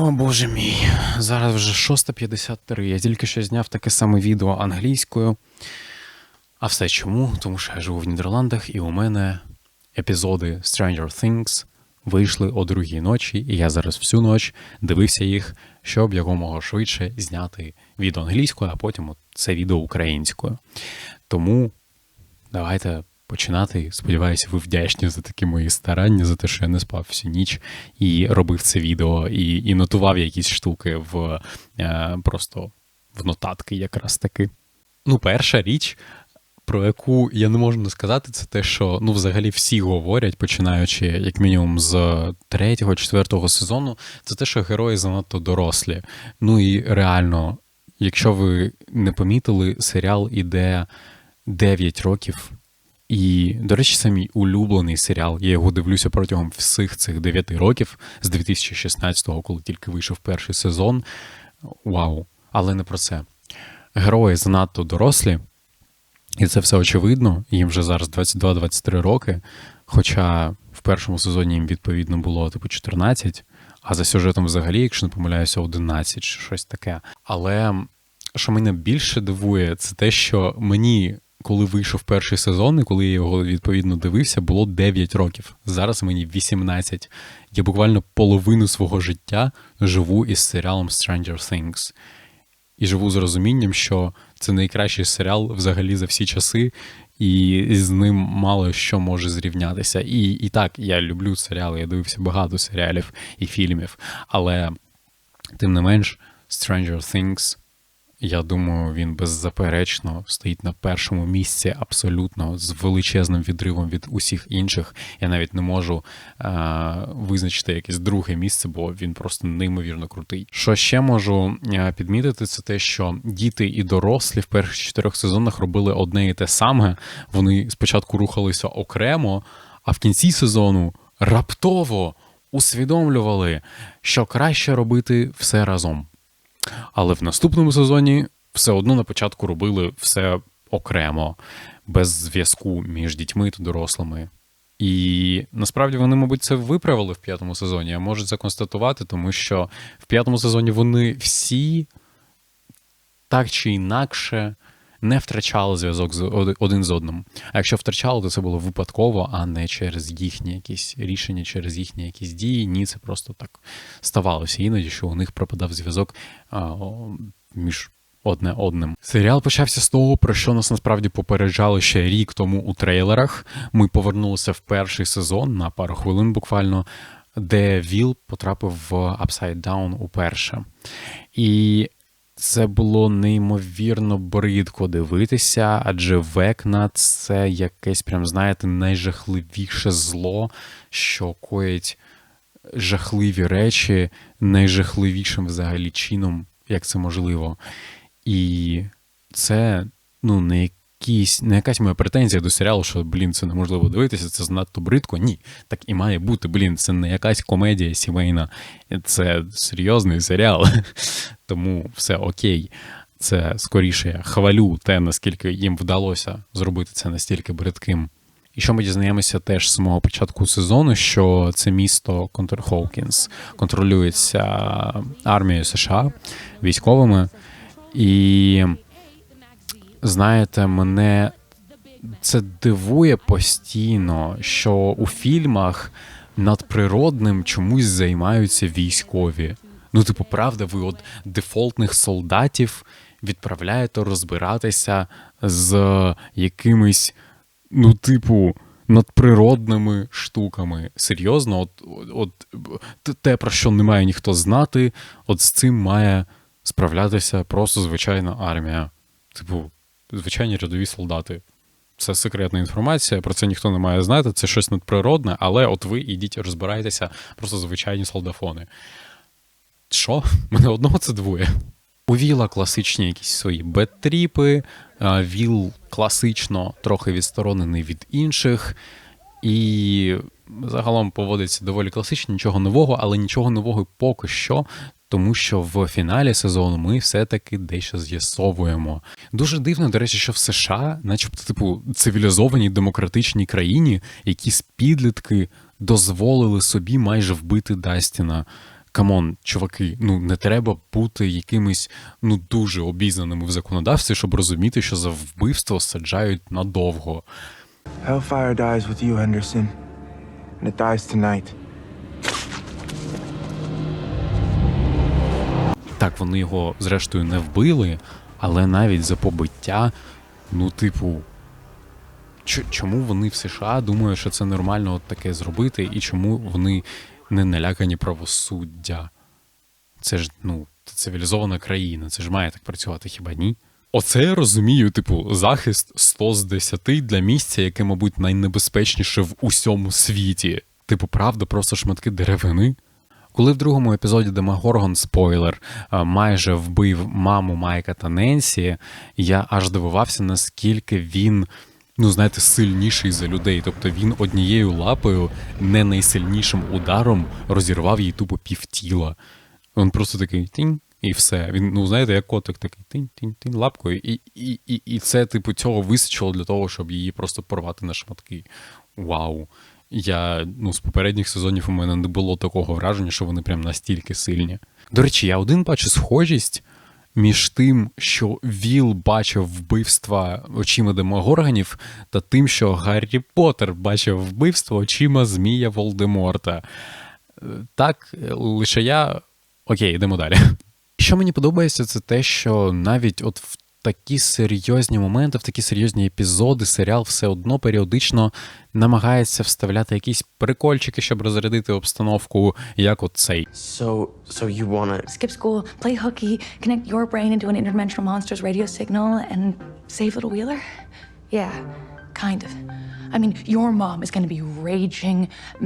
О боже мій, зараз вже 6.53. Я тільки що зняв таке саме відео англійською. А все чому? Тому що я живу в Нідерландах, і у мене епізоди Stranger Things вийшли о другій ночі, і я зараз всю ніч дивився їх, щоб якомога швидше зняти відео англійською, а потім це відео українською. Тому давайте починати. Сподіваюся, ви вдячні за такі мої старання, за те, що я не спав всю ніч і робив це відео, і, і нотував якісь штуки в е, просто в нотатки, якраз таки. Ну, перша річ, про яку я не можу не сказати, це те, що ну, взагалі всі говорять, починаючи, як мінімум, з третього, четвертого сезону, це те, що герої занадто дорослі. Ну і реально, якщо ви не помітили, серіал іде 9 років. І, до речі, це мій улюблений серіал. Я його дивлюся протягом всіх цих 9 років з 2016-го, коли тільки вийшов перший сезон. Вау! Але не про це. Герої занадто дорослі, і це все очевидно. Їм вже зараз 22-23 роки. Хоча в першому сезоні їм відповідно було типу 14, а за сюжетом взагалі, якщо не помиляюся, 11 чи щось таке. Але що мене більше дивує, це те, що мені коли вийшов перший сезон, і коли я його відповідно дивився, було 9 років. Зараз мені 18. Я буквально половину свого життя живу із серіалом Stranger Things. І живу з розумінням, що це найкращий серіал взагалі за всі часи, і з ним мало що може зрівнятися. І, і так, я люблю серіали, я дивився багато серіалів і фільмів, але тим не менш, Stranger Things я думаю, він беззаперечно стоїть на першому місці абсолютно з величезним відривом від усіх інших. Я навіть не можу е- визначити якесь друге місце, бо він просто неймовірно крутий. Що ще можу е, підмітити, це те, що діти і дорослі в перших чотирьох сезонах робили одне і те саме. Вони спочатку рухалися окремо, а в кінці сезону раптово усвідомлювали, що краще робити все разом. Але в наступному сезоні все одно на початку робили все окремо, без зв'язку між дітьми та дорослими. І насправді вони, мабуть, це виправили в п'ятому сезоні, а можуть це констатувати, тому що в п'ятому сезоні вони всі так чи інакше не втрачали зв'язок з один з одним. А якщо втрачали, то це було випадково, а не через їхні якісь рішення, через їхні якісь дії. Ні, це просто так ставалося іноді, що у них пропадав зв'язок між. Одне одним. Серіал почався з того, про що нас насправді попереджали ще рік тому у трейлерах. Ми повернулися в перший сезон на пару хвилин буквально, де Віл потрапив в Upside Down уперше. І це було неймовірно бридко дивитися, адже векна це якесь, прям, знаєте, найжахливіше зло, що коїть жахливі речі найжахливішим взагалі чином, як це можливо. І це, ну, не якісь, не якась моя претензія до серіалу, що, блін, це неможливо дивитися, це занадто бридко. Ні, так і має бути, блін, це не якась комедія сімейна, це серйозний серіал. Тому все окей. Це скоріше я хвалю те, наскільки їм вдалося зробити це настільки бридким. І що ми дізнаємося теж з самого початку сезону, що це місто Контр Хоукінс контролюється армією США військовими. І знаєте, мене це дивує постійно, що у фільмах надприродним чомусь займаються військові. Ну, типу, правда, ви от дефолтних солдатів відправляєте розбиратися з якимись, ну, типу, надприродними штуками. Серйозно, от, от те, про що не має ніхто знати, от з цим має справлятися просто звичайна армія. Типу, звичайні рядові солдати. Це секретна інформація, про це ніхто не має знати, це щось надприродне, але от ви ідіть розбирайтеся, просто звичайні солдафони. Що? Мене одного це двоє. У Віла класичні якісь свої беттріпи, Віл класично трохи відсторонений від інших, і загалом поводиться доволі класично, нічого нового, але нічого нового поки що, тому що в фіналі сезону ми все-таки дещо з'ясовуємо. Дуже дивно, до речі, що в США, начебто, типу, цивілізованій демократичній країні, якісь підлітки дозволили собі майже вбити Дастіна. камон, чуваки, ну не треба бути якимись ну дуже обізнаними в законодавстві, щоб розуміти, що за вбивство саджають надовго. Hellfire dies with you, Henderson. And it dies tonight. Так, вони його зрештою не вбили, але навіть за побиття, ну, типу, чому вони в США думають, що це нормально от таке зробити, і чому вони не налякані правосуддя? Це ж, ну, цивілізована країна, це ж має так працювати, хіба ні? Оце я розумію, типу, захист 100 з 10 для місця, яке, мабуть, найнебезпечніше в усьому світі. Типу, правда, просто шматки деревини. Коли в другому епізоді Демагоргон, спойлер, майже вбив маму Майка та Ненсі, я аж дивувався, наскільки він, ну знаєте, сильніший за людей. Тобто він однією лапою, не найсильнішим ударом, розірвав їй тупо півтіла. Він просто такий тінь, і все. Він, ну знаєте, як котик такий тінь, тінь, тінь лапкою. І, і, і, і це, типу, цього вистачило для того, щоб її просто порвати на шматки. Вау. Я ну, з попередніх сезонів у мене не було такого враження, що вони прям настільки сильні. До речі, я один бачу схожість між тим, що Віл бачив вбивства очима демогорганів, та тим, що Гаррі Поттер бачив вбивство очима Змія Волдеморта. Е, Так, лише я. Окей, йдемо далі. Що мені подобається, це те, що навіть от в такі серйозні моменти, в такі серйозні епізоди, серіал все одно періодично намагається вставляти якісь прикольчики, щоб розрядити обстановку, як от цей. So, so you wanna? skip school, play hooky, connect your brain into an interdimensional monster's radio signal, and save little Wheeler? Yeah, kind of. I mean, your mom is going to be raging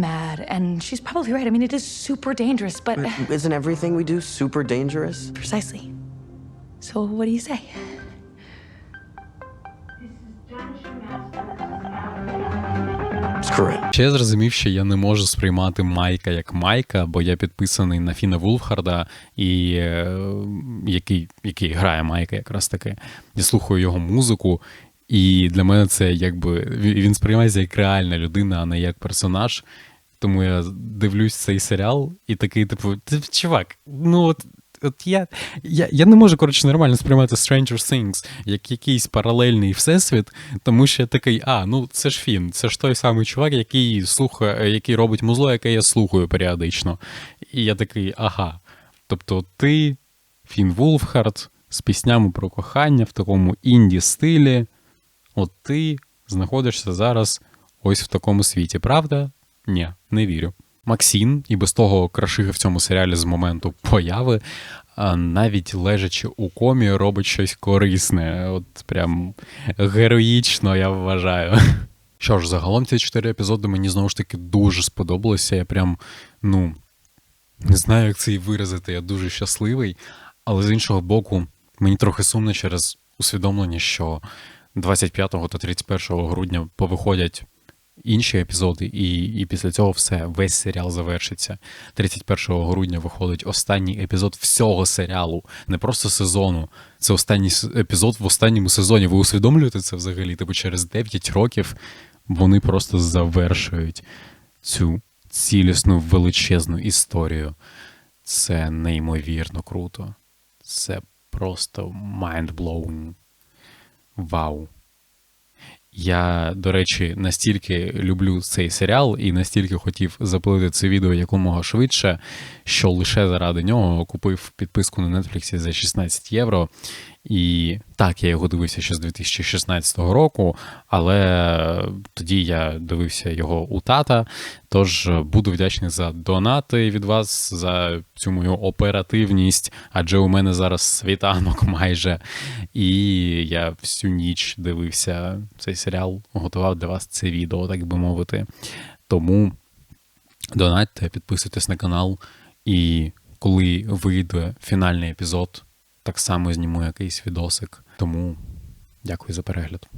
mad, and she's probably right. I mean, it is super dangerous, but Isn't everything we do super dangerous? precisely. So, what do you say? Ще я зрозумів, що я не можу сприймати Майка як Майка, бо я підписаний на Фіна Вулфхарда, і е, який, який грає Майка якраз таки. Я слухаю його музику, і для мене це якби він сприймається як реальна людина, а не як персонаж. Тому я дивлюсь цей серіал і такий, типу, чувак, ну от. От я, я, я не можу, коротше, нормально сприймати Stranger Things як якийсь паралельний всесвіт, тому що я такий, а, ну це ж Фін, це ж той самий чувак, який слухає, який робить музло, яке я слухаю періодично. І я такий, ага. Тобто ти, Фін Вулфхард, з піснями про кохання в такому інді стилі, от ти знаходишся зараз ось в такому світі, правда? Ні, не вірю. Максін, і без того крашига в цьому серіалі з моменту появи, навіть лежачи у комі, робить щось корисне. От прям героїчно, я вважаю. Що ж, загалом ці чотири епізоди мені знову ж таки дуже сподобалися. Я прям, ну, не знаю, як це і виразити. Я дуже щасливий. Але з іншого боку, мені трохи сумно через усвідомлення, що 25 та 31 грудня повиходять інші епізоди, і, і після цього все, весь серіал завершиться. 31 грудня виходить останній епізод всього серіалу, не просто сезону. Це останній епізод в останньому сезоні. Ви усвідомлюєте це взагалі? Типу через 9 років вони просто завершують цю цілісну величезну історію. Це неймовірно круто. Це просто mind-blowing. Вау. Я, до речі, настільки люблю цей серіал і настільки хотів запилити це відео якомога швидше, що лише заради нього купив підписку на Netflix за 16 євро. І так, я його дивився ще з 2016 року, але тоді я дивився його у тата. Тож буду вдячний за донати від вас, за цю мою оперативність, адже у мене зараз світанок майже. І я всю ніч дивився цей серіал, готував для вас це відео, так би мовити. Тому донатьте, підписуйтесь на канал, і коли вийде фінальний епізод, так само зніму якийсь відосик. Тому дякую за перегляд.